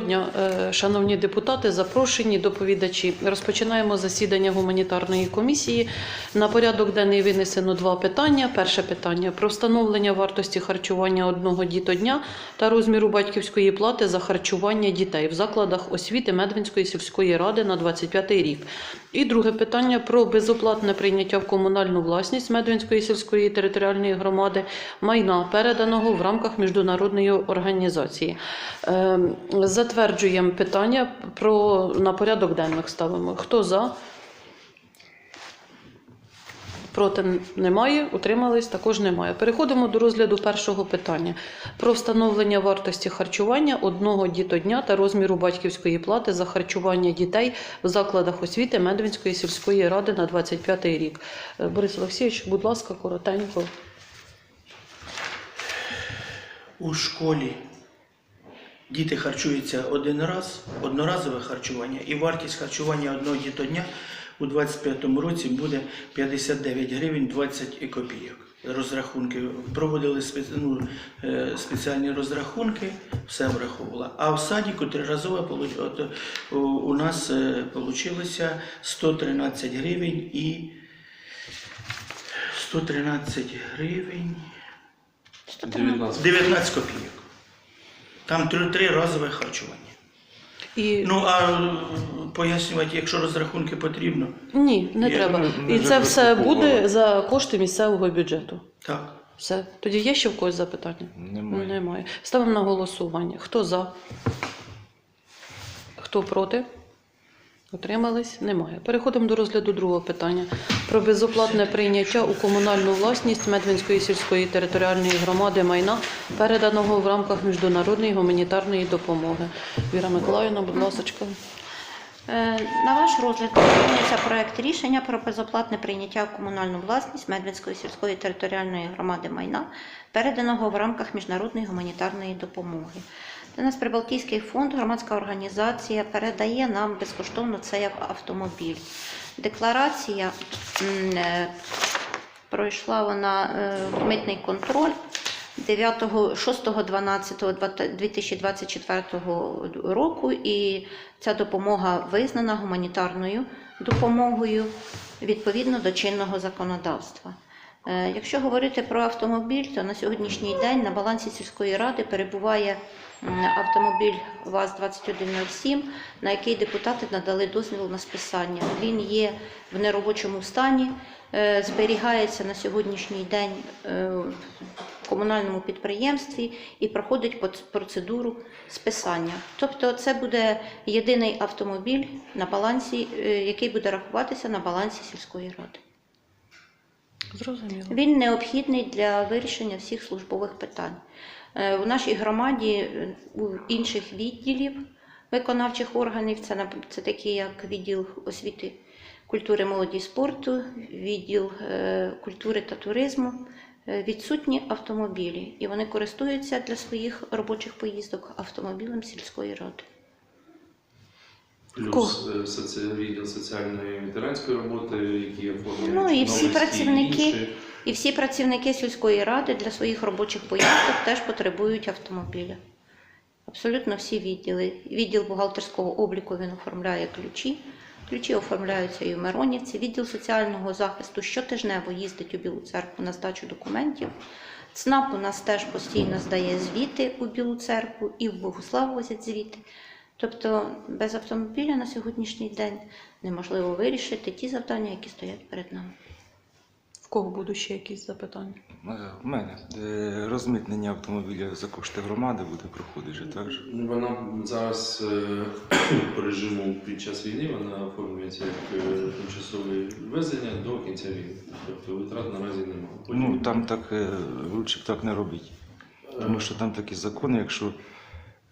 дня, е, шановні депутати, запрошені доповідачі. Розпочинаємо засідання гуманітарної комісії. На порядок денний винесено два питання. Перше питання про встановлення вартості харчування одного дітодня та розміру батьківської плати за харчування дітей в закладах освіти Медвинської сільської ради на 25 рік. І друге питання про безоплатне прийняття в комунальну власність Медвинської сільської територіальної громади майна, переданого в рамках міжнародної організації. Е, Затверджуємо питання про на порядок денних ставимо. Хто за? Проти немає, утримались також немає. Переходимо до розгляду першого питання про встановлення вартості харчування одного дітодня та розміру батьківської плати за харчування дітей в закладах освіти Медвинської сільської ради на 25 рік. Е, Борис Олексійович, будь ласка, коротенько. У школі діти харчуються один раз, одноразове харчування, і вартість харчування одного дітодня у 2025 році буде 59 гривень 20 копійок. Розрахунки проводили ну, е, спеціальні розрахунки, все враховувала. А в садіку триразово у, нас вийшло 113 гривень і 113 гривень 19. 19 копійок. Там три, три разове харчування. І Ну а пояснювати, якщо розрахунки потрібно, ні, не Я- треба. І це все буде за кошти місцевого бюджету. так. Все. Тоді є ще в когось запитання? Немає. Немає. Ставимо на голосування. Хто за? Хто проти? Утримались? Немає. Переходимо до розгляду другого питання про безоплатне прийняття у комунальну власність Медвинської сільської територіальної громади майна, переданого в рамках міжнародної гуманітарної допомоги. Віра Миколаївна, будь ласка. Е, На ваш розгляд пропонується проект рішення про безоплатне прийняття в комунальну власність Медвинської сільської територіальної громади майна, переданого в рамках міжнародної гуманітарної допомоги. До нас Прибалтійський фонд, громадська організація, передає нам безкоштовно цей автомобіль. Декларація е, пройшла вона е, митний контроль 6.12.2024 року, і ця допомога визнана гуманітарною допомогою відповідно до чинного законодавства. Е, Якщо говорити про автомобіль, то на сьогоднішній день на балансі сільської ради перебуває автомобіль ВАЗ-2107, на який депутати надали дозвіл на списання. Він є в неробочому стані, е, зберігається на сьогоднішній день е, в комунальному підприємстві і проходить процедуру списання. Тобто це буде єдиний автомобіль на балансі, який буде рахуватися на балансі сільської ради. Зрозуміло. Він необхідний для вирішення всіх службових питань. Е, У нашій громаді е, у інших відділів виконавчих органів, це, це такі як відділ освіти, культури, молоді і спорту, відділ е, культури та туризму, відсутні автомобілі, і вони користуються для своїх робочих поїздок автомобілем сільської ради. Плюс е, соці- відділ соціальної ветеранської роботи, які оформлюють Ну і всі працівники, інші. і всі працівники сільської ради для своїх робочих поїздок теж потребують автомобіля. Абсолютно всі відділи. Відділ бухгалтерського обліку він оформляє ключі. Ключі оформляються і в Миронівці. Відділ соціального захисту щотижнево їздить у Білу церкву на здачу документів. ЦНАП у нас теж постійно здає звіти у Білу церкву і в Богослав возять звіти. Тобто без автомобіля на сьогоднішній день неможливо вирішити ті завдання, які стоять перед нами. В кого будуть ще якісь запитання? Е, В мене е, розмитнення автомобіля за кошти громади буде проходити же так же. Вона зараз е, по режиму під час війни вона оформлюється як е, тимчасове ввезення до кінця війни. Тобто витрат наразі немає. Ну там так е, лучше б так не робити. Тому що там такі закони, якщо е,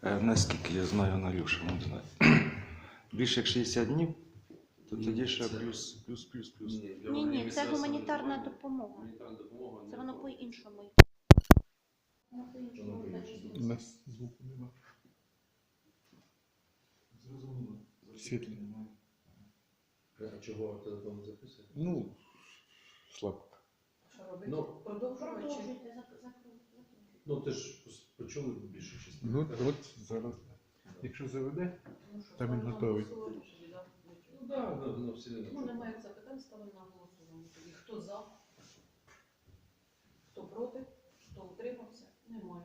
наскільки я знаю, Анарюша може знає. Більше як 60 днів, то тоді ще Це- плюс, плюс, плюс, плюс. Ні, для Ні, ні, це гуманітарна допомога. Гуманітарна допомога Це воно по-іншому. Воно по-іншому Воно по-іншому. У нас звуку нема. Світло. А чого телефон записує? Ну, слабко. Ну, Продовжуйте, зак- зак- закройте. ну ти ж почули більшу частину. Ну, так? от зараз. Якщо заведе, Там він готовий. Ну да, ну, ну, всі не Ну, немає запитань, ставимо на голосування. Тоді хто за? Хто проти? Хто утримався? Немає.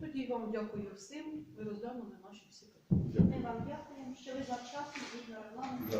Тоді вам дякую всім. Ви розглянули наші всі питання. Ми вам дякуємо, що ви завчасно згідно регламенту